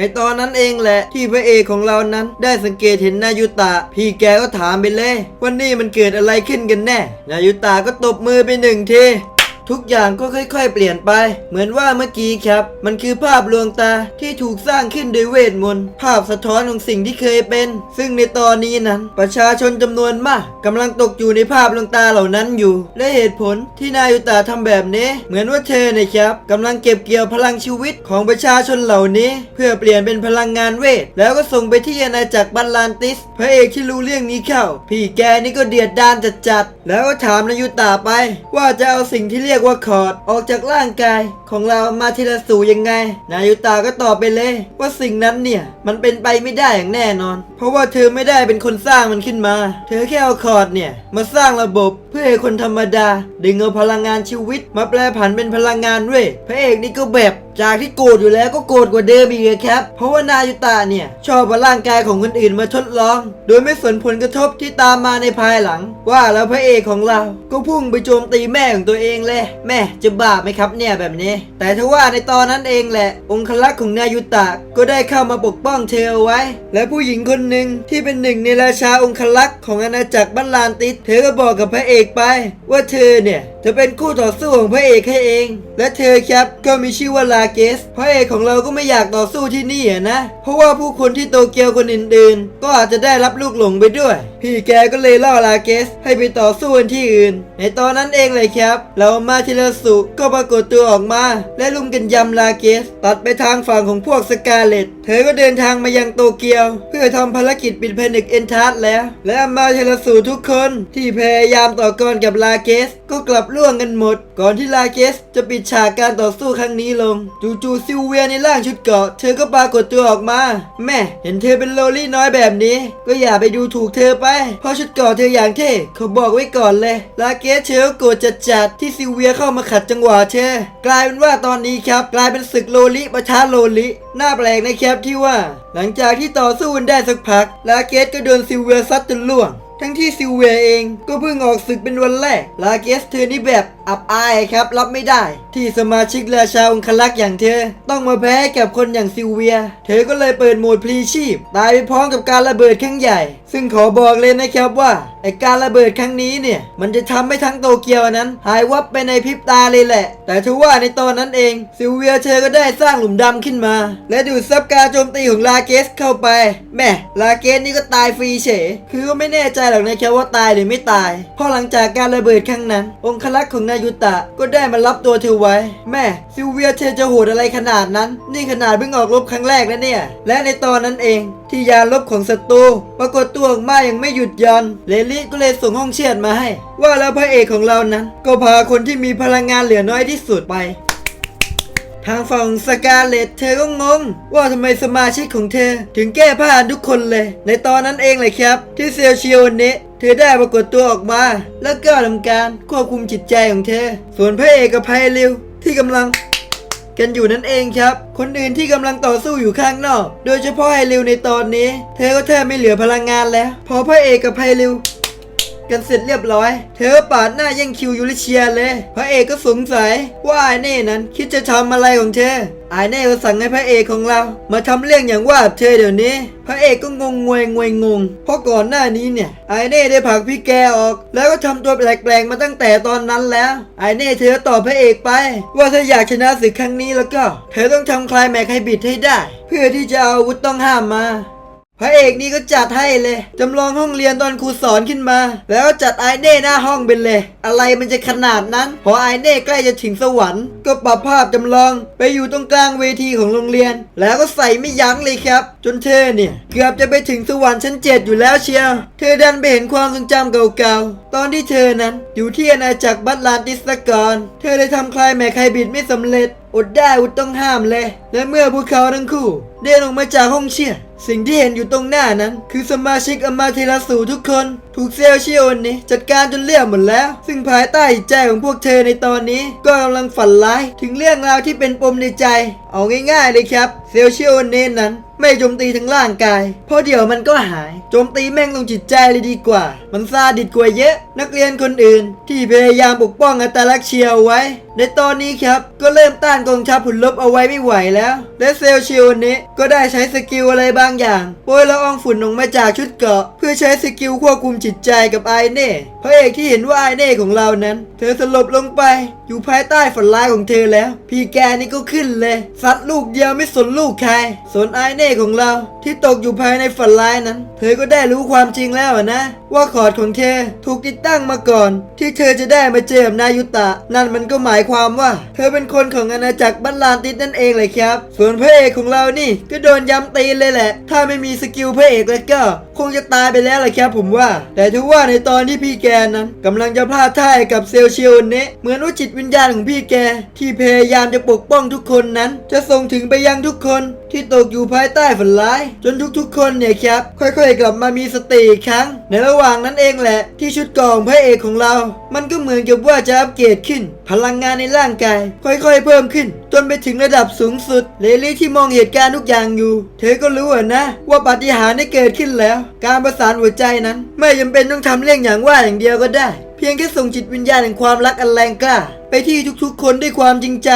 ในตอนนั้นเองแหละที่พระเอกของเรานั้นได้สังเกตเห็นนายุตะ พี่แกก็ถามไปเลยว่านี่มันเกิดอะไรขึ้นกันแน่ นายุตะก็ตบมือไปหนึ่งที ทุกอย่างก็ค่อยๆ เปลี่ยนไป เหมือนว่าเมื่อกี้ครับ มันคือภาพลวงตาที่ถูกสร้างขึ้นโดยเวทมนต์ภาพสะท้อนของสิ่งที่เคยเป็น ซึ่งในตอนนี้นั้น ประชาชนจำนวนมากกำลังตกอยู่ในภาพลวงตาเหล่านั้นอยู่ และเหตุผลที่นายุตาทำแบบนี้ เหมือนว่าเธอเนี่ยครับกำลังเก็บเกี่ยวพลังชีวิตของประชาชนเหล่านี้ เพื่อเปลี่ยนเป็นพลังงานเวท แล้วก็ส่งไปที่อาณาจักรบัลลานติส พระเอกที่รู้เรื่องนี้เข้า พี่แกนี่ก็เดียดดานจัดๆแล้วก็ถามนายุตาไป ว่าจะเอาสิ่งที่เรียกว่าคอร์ดออกจากร่างกายของเรามาทีละสู่ยังไง นายุตาก็ตอบไปเลย ว่าสิ่งนั้นเนี่ย มันเป็นไปไม่ได้อย่างแน่นอน เพราะว่าเธอไม่ได้เป็นคนสร้างมันขึ้นมา เธอแค่เอาคอร์ดเนี่ย มาสร้างระบบเพื่อให้คนธรรมดา ดึงเอาพลังงานชีวิต มาแปลผันเป็นพลังงานเว้ยพระเอกนี่ก็แบบ จากที่โกรธอยู่แล้วก็โกรธกว่าเดิมอีกอะครับ เพราะว่านายุตะเนี่ย ชอบเอาร่างกายของคนอื่นมาทดลอง โดยไม่สนผลกระทบที่ตามมาในภายหลัง ว่าแล้วพระเอกของเรา ก็พุ่งไปโจมตีแม่ของตัวเองเลย แม่จะบาปไหมครับเนี่ยแบบนี้ แต่ทว่าในตอนนั้นเองแหละ องคลักษ์ของนายุตะก็ได้เข้ามาปกป้องเธอเอาไว้ และผู้หญิงคนหนึ่งที่เป็นหนึ่งในราชาองคลักษ์ของอาณาจักรบัลลานติสเธอก็บอกกับพระเอกไป ว่าเธอเนี่ยจะเป็นคู่ต่อสู้ของพระเอกให้เอง และเธอครับก็มีชื่อว่าลาเกส พระเอกของเราก็ไม่อยากต่อสู้ที่นี่นะ เพราะว่าผู้คนที่โตเกียวคนอื่นๆ ก็อาจจะได้รับลูกหลงไปด้วย พี่แกก็เลยล่อลาเกส ให้ไปต่อสู้กันที่อื่น ในตอนนั้นเองเลยครับ เรามาทีละสุก็ปรากฏตัวออกมา และลุมกันยำลาเกส ตัดไปทางฝั่งของพวกสกาเลตเธอก็เดินทางมายังโตเกียว เพื่อทำภารกิจปิดผนึกเอนทัสแล้ว และมาเทลสูทุกคนที่พยายามต่อกรกับลาเกส ก็กลับล่วงกันหมด ก่อนที่ลาเกสจะปิดฉากการต่อสู้ครั้งนี้ลง จู่ๆซิลเวียในร่างชุดเกราะเธอก็ปรากฏตัวออกมา แม่เห็นเธอเป็นโลลี่น้อยแบบนี้ ก็อย่าไปดูถูกเธอไป เพราะชุดเกราะเธออย่างเท่เขาบอกไว้ก่อนเลย ลาเกสเธอก็โกรธจัดๆที่ซิลเวียเข้ามาขัดจังหวะเธอกลายเป็นว่าตอนนี้ครับ กลายเป็นศึกโลลิประทะโลลิน่าแปลกนะครับที่ว่า หลังจากที่ต่อสู้กันได้สักพัก ลาเกสก็โดนซิลเวียซัดจนล่วง ทั้งที่ซิลเวียเองก็เพิ่งออกศึกเป็นวันแรก ลาเกสเธอนี่แบบ อับอายครับรับไม่ได้ ที่สมาชิกราชาองคลักษ์อย่างเธอ ต้องมาแพ้กับคนอย่างซิลเวีย เธอก็เลยเปิดโหมดพลีชีพ ตายไปพร้อมกับการระเบิดครั้งใหญ่ ซึ่งขอบอกเลยนะครับว่าไอการระเบิดครั้งนี้เนี่ย มันจะทำให้ทั้งโตเกียวนั้น หายวับไปในพริบตาเลยแหละ แต่ทว่าในตอนนั้นเอง ซิลเวียเธอก็ได้สร้างหลุมดำขึ้นมา และดูดซับการโจมตีของลาเกสเข้าไปแม่ลาเกสนี่ก็ตายฟรีเฉยคือก็ไม่แน่ใจหรอกนะครับว่าตายหรือไม่ตายเพราะหลังจากการระเบิดครั้งนั้น องคลักษ์ของนายตะ ก็ได้มารับตัวเธอไว้ แม่ซิลเวียเธอจะโหดอะไรขนาดนั้น นี่ขนาดเพิ่งออกรบครั้งแรกนะเนี่ย และในตอนนั้นเองที่ยาลบของศัตรูปรากฏตัวออกมาอย่างไม่หยุดยันเลลี่ก็เลยส่งห้องเชียดมาให้ ว่าแล้วพระเอกของเรานั้น ก็พาคนที่มีพลังงานเหลือน้อยที่สุดไป ทางฝั่งสกาเลตเธอก็งง ว่าทำไมสมาชิกของเธอ ถึงแก้ผ้าทุกคนเลย ในตอนนั้นเองเลยครับ ที่เซลเชียวเนะเธอได้ปรากฏตัวออกมา แล้วก็ทำการควบคุมจิตใจของเธอ ส่วนพระเอกกับไพลิวที่กำลังกันอยู่นั่นเองครับ คนอื่นที่กำลังต่อสู้อยู่ข้างนอก โดยเฉพาะไฮริวในตอนนี้ เธอก็แทบไม่เหลือพลังงานแล้ว พอพระเอกกับไฮริว กันเสร็จเรียบร้อย เธอปาดหน้าแย่งคิวยูริเชียเลย พระเอกก็สงสัยว่าไอเน่นั้นคิดจะทำอะไรของเธอไอเน่ก็สั่งให้พระเอกของเรา มาทำเรื่องอย่างว่าเธอเดี๋ยวนี้ พระเอกก็งงงวยงวยงง เพราะก่อนหน้านี้เนี่ยไอเน่ได้ผลักพี่แกออก แล้วก็ทำตัวแปลกๆมาตั้งแต่ตอนนั้นแล้วไอเน่เธอตอบพระเอกไป ว่าถ้าอยากชนะศึกครั้งนี้แล้วก็ เธอต้องทำคลายแม็กให้บิดให้ได้ เพื่อที่จะเอาอาวุธต้องห้ามมา พระเอกนี่ก็จัดให้เลย จำลองห้องเรียนตอนครูสอนขึ้นมา แล้วจัดไอเน่หน้าห้องเป็นเลย อะไรมันจะขนาดนั้น พอไอเน่ใกล้จะถึงสวรรค์ ก็ปรับภาพจำลองไปอยู่ตรงกลางเวทีของโรงเรียน แล้วก็ใส่ไม่ยั้งเลยครับ จนเธอเนี่ย เกือบจะไปถึงสวรรค์ชั้นเจ็ดอยู่แล้วเชียว เธอดันไปเห็นความทรงจำเก่าๆ ตอนที่เธอนั้นอยู่ที่อาณาจักรบัตลานติสกรเธอได้ทำคลายแม็กไฮบิดไม่สำเร็จ อดได้อดต้องห้ามเลย และเมื่อพวกเขาทั้งคู่ เดินออกมาจากห้องเชียร์ สิ่งที่เห็นอยู่ตรงหน้านั้น คือสมาชิกอมาเทราสูทุกคน ถูกเซลเชียนนี้ จัดการจนเลี่ยมหมดแล้ว ซึ่งภายใต้ใจของพวกเธอในตอนนี้ ก็กำลังฝันร้าย ถึงเรื่องราวที่เป็นปมในใจ เอาง่ายๆเลยครับ เซลเชียลเนนนั้น ไม่โจมตีทั้งร่างกาย เพราะเดี๋ยวมันก็หาย โจมตีแม่งลงจิตใจเลยดีกว่า มันซาดิดกว่าเยอะ นักเรียนคนอื่น ที่พยายามปกป้องอัตลักษณ์เชียวไว้ ในตอนนี้ครับ ก็เริ่มต้านกองทัพผุนลบเอาไว้ไม่ไหวแล้ว และเซลเชียลนี้ก็ได้ใช้สกิลอะไรบางอย่างโปรยละอองฝุ่นลงมาจากชุดเกราะ เพื่อใช้สกิลควบคุมจิตใจกับไอเน่พระเอกที่เห็นว่าไอเน่ของเรานั้น เธอสลบลงไป อยู่ภายใต้ฝันร้ายของเธอแล้ว พี่แกนี่ก็ขึ้นเลยซัดลูกเดียวไม่สนลูกใครสนไอเน่ของเรา ที่ตกอยู่ภายในฝันร้ายนั้น เธอก็ได้รู้ความจริงแล้วนะ ว่าคอร์ดของเธอถูกติดตั้งมาก่อน ที่เธอจะได้มาเจอกับนายุตะ นั่นมันก็หมายความว่า เธอเป็นคนของอาณาจักรบัลลานติสนั่นเองเลยครับ ส่วนพระเอกของเรานี่ก็โดนย้ำตีนเลยแหละ ถ้าไม่มีสกิลพระเอกแล้วก็ คงจะตายไปแล้วแหละครับผมว่า แต่ทว่าในตอนที่พี่แกนั้นกำลังจะพลาดท่ากับเซลเชียวเนะเหมือนว่าจิตวิญญาณของพี่แก ที่พยายามจะปกป้องทุกคนนั้น จะส่งถึงไปยังทุกคนที่ตกอยู่ภายใต้ฝันร้าย จนทุกๆ คนเนี่ยครับ ค่อยๆ กลับมามีสติอีกครั้ง ในระหว่างนั้นเองแหละ ที่ชุดกรองพระเอกของเรา มันก็เหมือนกับว่าจะอัปเกรดขึ้น พลังงานในร่างกาย ค่อยๆ เพิ่มขึ้น จนไปถึงระดับสูงสุดเลลี่ที่มองเหตุการณ์ทุกอย่างอยู่ เธอก็รู้อะนะ ว่าปาฏิหาริย์ได้เกิดขึ้นแล้ว การประสานหัวใจนั้น ไม่จำเป็นต้องทำเรื่องอย่างว่าอย่างเดียวก็ได้ เพียงแค่ส่งจิตวิญญาณแห่งความรักอันแรงกล้า ไปที่ทุกๆ คนด้วยความจริงใจ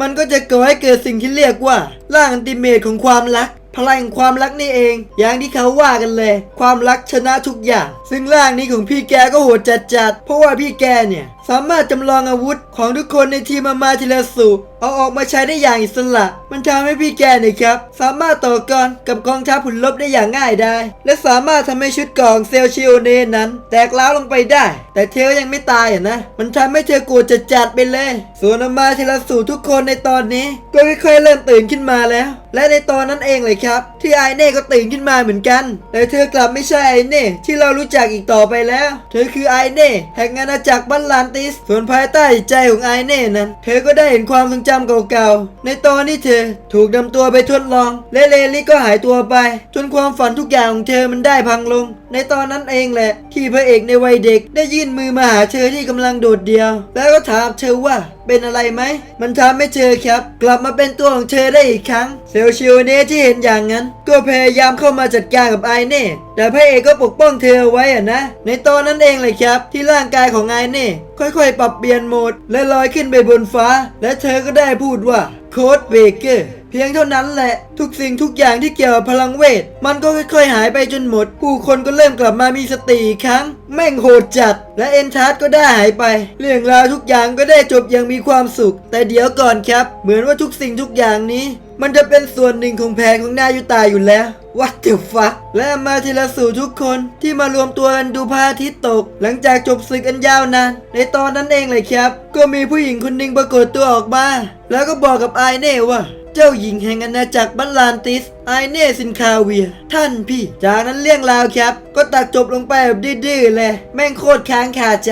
มันก็จะก่อให้เกิดสิ่งที่เรียกว่า ร่างอันติเมตของความรัก พลังแห่งความรักนี่เอง อย่างที่เขาว่ากันเลย ความรักชนะทุกอย่าง ซึ่งร่างนี้ของพี่แกก็โหดจัดๆเพราะว่าพี่แกเนี่ยสามารถจำลองอาวุธของทุกคนในทีมมามาทีละสู เอาออกมาใช้ได้อย่างอิสระ มันทำให้พี่แกเนี่ยครับ สามารถต่อกรกับกองทัพผุนลบได้อย่างง่ายได้ และสามารถทำให้ชุดกองเซลชิโอเนนั้น แตกร้าวลงไปได้ แต่เธอยังไม่ตายอะนะ มันทำให้เธอโกรธจัดๆไปเลย ส่วนอมาทีลสูทุกคนในตอนนี้ ก็ค่อยๆเริ่มตื่นขึ้นมาแล้ว และในตอนนั้นเองเลยครับ ที่ไอเน่ก็ตื่นขึ้นมาเหมือนกัน แต่เธอกลับไม่ใช่ไอเน่ที่เรารู้จักอีกต่อไปแล้ว เธอคือไอเน่แห่งอาณาจักรบัลลันติส ส่วนภายใต้ใจของไอเน่นั้น เธอก็ได้เห็นความทรงจจำเก่าๆ ในตอนที่เธอถูกนำตัวไปทดลอง และเลลี่ก็หายตัวไป จนความฝันทุกอย่างของเธอมันได้พังลงในตอนนั้นเองแหละ ที่พระเอกในวัยเด็กได้ยื่นมือมาหาเธอที่กำลังโดดเดี่ยว แล้วก็ถามเธอว่าเป็นอะไรไหม มันทำให้เธอครับ กลับมาเป็นตัวของเธอได้อีกครั้ง เซลชิโอเน่ที่เห็นอย่างนั้น ก็พยายามเข้ามาจัดการกับไอเน่แต่พระเอกก็ปกป้องเธอไว้อะนะ ในตอนนั้นเองเลยครับ ที่ร่างกายของไอเน่ค่อยๆ ปรับเปลี่ยนโหมด และลอยขึ้นไปบนฟ้า และเธอก็ได้พูดว่าโค้ดเบเกอร์ เพียงเท่านั้นแหละ ทุกสิ่งทุกอย่างที่เกี่ยวกับพลังเวท มันก็ค่อยๆหายไปจนหมด ผู้คนก็เริ่มกลับมามีสติอีกครั้ง แม่งโหดจัด และเอ็นชาร์ดก็ได้หายไป เรื่องราวทุกอย่างก็ได้จบอย่างมีความสุข แต่เดี๋ยวก่อนครับ เหมือนว่าทุกสิ่งทุกอย่างนี้ มันจะเป็นส่วนหนึ่งของแผนของนายุตาอยู่แล้ว What the fuck และมาทีละสู่ทุกคนที่มารวมตัวกันดูพระอาทิตย์ตก หลังจากจบศึกอันยาวนานในตอนนั้นเองเลยครับ ก็มีผู้หญิงคนหนึ่งปรากฏตัวออกมา แล้วก็บอกกับไอเน่ว่า เจ้าหญิงแห่งอาณาจักรบัลลานติสไอเน่ซินคาเวีย ท่านพี่ จากนั้นเรื่องราวครับ ก็ตัดจบลงไปแบบดื้อๆเลย แม่งโคตรค้างคาใจ